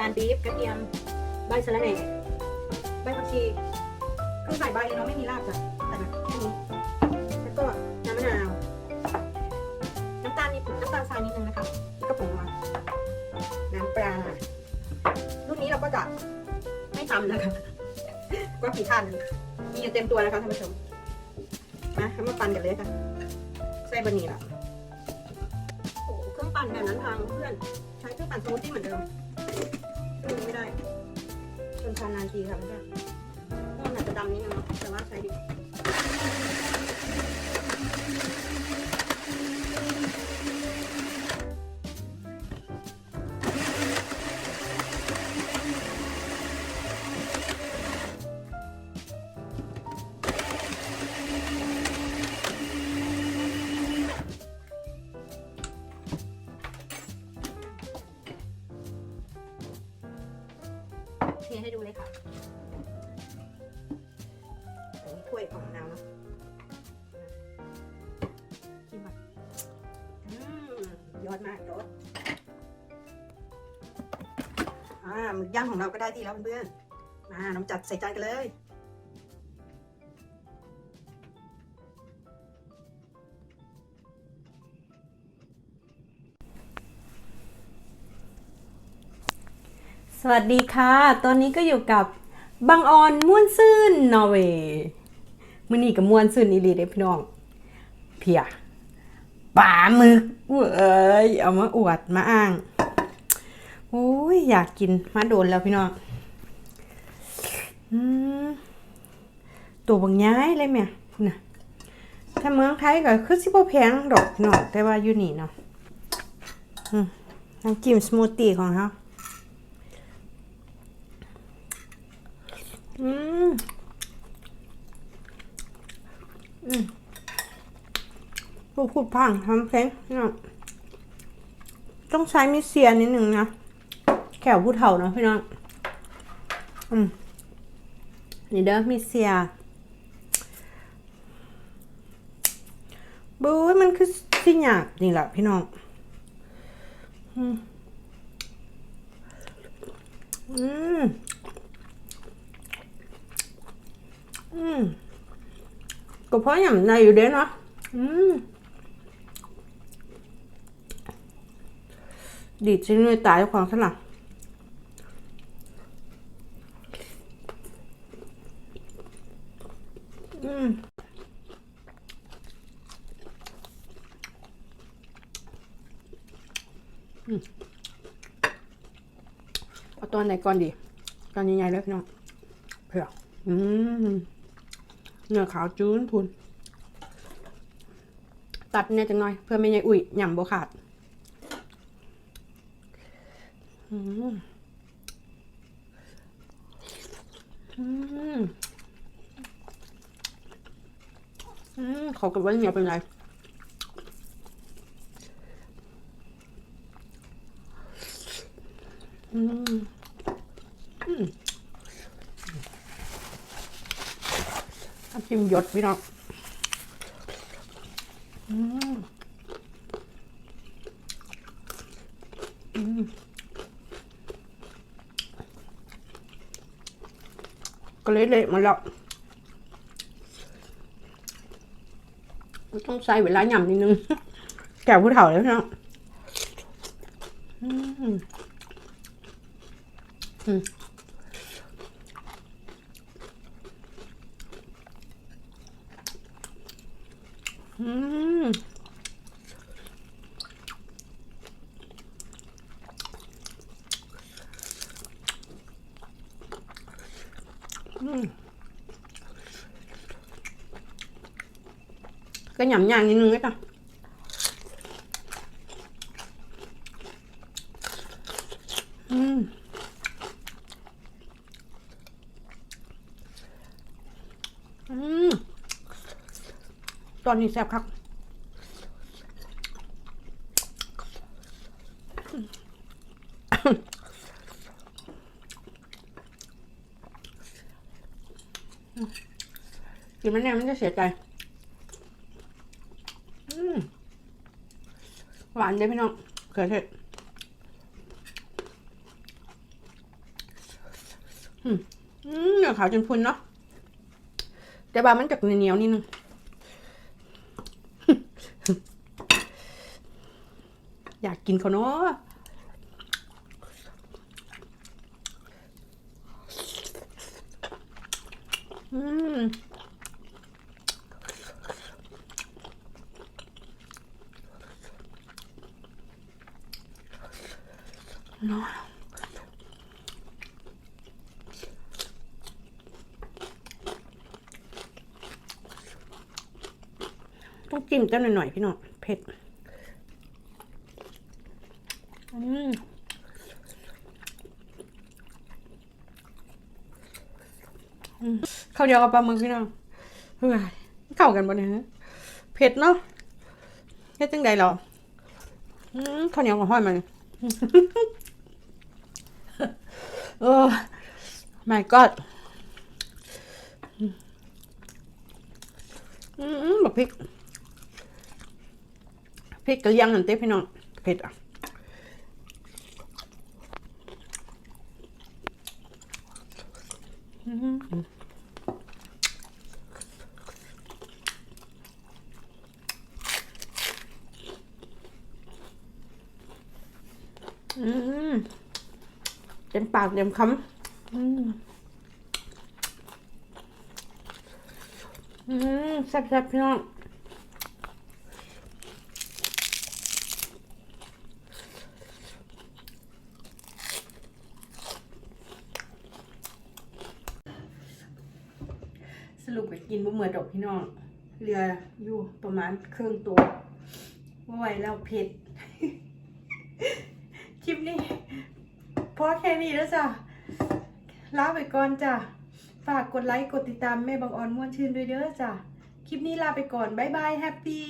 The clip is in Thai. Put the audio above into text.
ตาลปี๊บกระเทียมใบสะระแหน่ใบผักชีคือใส่ใบเลยเนาะไม่มีรากจ้ะใส่แบบแค่นี้แล้วก็น้ำมะนาวน้ำตาลนิดน้ำตาลทรายนิดนึงนะคะแล้วก็ผงนัวน้ำปลารุ่นนี้เราก็จะไม่ทำนะคะก็ผีท่านมีอยู่เต็มตัวนะคะท่านผู้ชมมาทำมาปั่นกันเลยค่ะใส่บะหมี่ละโอ้เครื่องปั่นแบบนั้นทางเพื่อน ใช้เครื่องปั่นสมูทตี้เหมือนเดิม เครื่องนี้ไม่ได้จนทานนานทีค่ะเพื่อนองอาจจะดำนิดนึงเนาะแต่ว่าใช้ดี ทให้ดูเลยค่ะอันนี้ถ้วยของมะนาวเนาะชิมก่อนอืมยอดมากยอดอ่าหมึกย่างของเราก็ได้ที่แล้วเพื่อนๆมาน้ำจัดใส่จานกันเลย สวัสดีค่ะ ตอนนี้ก็อยู่กับบังออนม่วนซื่นนอร์เวย์มื่อนี้กับม่วนซื่นอีหลีเด้พี่น้อง เพียป่าหมึกเว้ยเอามาอวดมาอ้าง โอ้ยอยากกินมาโดนแล้วพี่น้องอืมตัวบางย้ายเลยแม่พุ่นะถ้าเมืองไทยก็คือสิบ่แพงดอกพี่น้องแต่ว่าอยู่นี่เนาะอืมน้ำจิ้มสมูทตี้ของเขา อืม อืมพูดพูดพังทำเพลงเนาะต้องใช้มิเซียนิดหนึ่งนะ แขวผู้เฒ่าเนาะพี่น้อง อืม นี่เด้อมิเซียบู๊ยมันคือสิหยาบนี่แหละพี่น้องอืม อืม อืมก็เพราะอย่างในอยู่เด้เนาะอืมดีดชิ้นเลยตายเจ้าของสลักอืมอืมเอาตอนไหนก่อนดีตอนใหญ่ๆเลยพี่น้องเผื่ออืม เนื้อขาวจูนพุนตัดเนี่ยจังหน่อย เพื่อไม่ให้อุ่ยหย่ำบขาดอืมอืมอืมขอกับว่าเหนียวเป็นไรอืมอืม น้ำ จิ้มหยดพี่น้องอืมอืมก็เละๆมาแล้วต้องใช้เวลาหย่ำนิดนึง แก่ผู้เฒ่าแล้วพี่น้องอืมอืม อืมอืมก็หยำอย่างนิดนึงไว้ก่อนอืมอืม ตอนนี้แซ่บครับกินมันเนี่ยมันจะเสียใจอืมหวานเลยพี่น้องเขือเทศอืมอืมเนื้อขาวจนพุนเนาะแต่บามันจากเหนียวนิดนึง อยากกินเขาเนาะอืมเนาะต้องจิ้มเจ้าหน่อยๆพี่น้องเผ็ด ข้าวเดียวกับปลาหมึกพี่น้องเฮ้ยเข้ากันบ่เนี่ยเผ็ดเนาะเฮ็ดจังใดเหรอข้าวเหนียวกับห้อยมันเออ my god อืมบักพริกพริกกระเลียงนั่นเต้พี่น้องเผ็ดอะ อืม เต็มปากเต็มคำอืมแซ่บๆพี่น้อง รุปไปกินบ่เหมือนดอกพี่น้องเรืออยู่ประมาณเครื่องตัวว่าไหวแล้วเผ็ดคลิปนี้พอแค่นี้แล้วจ้ะลาไปก่อนจ้ะฝากกดไลค์กดติดตามแม่บางออนม่วนชื่นด้วยเด้อจ้ะคลิปนี้ลาไปก่อน บ๊ายบาย แฮปปี้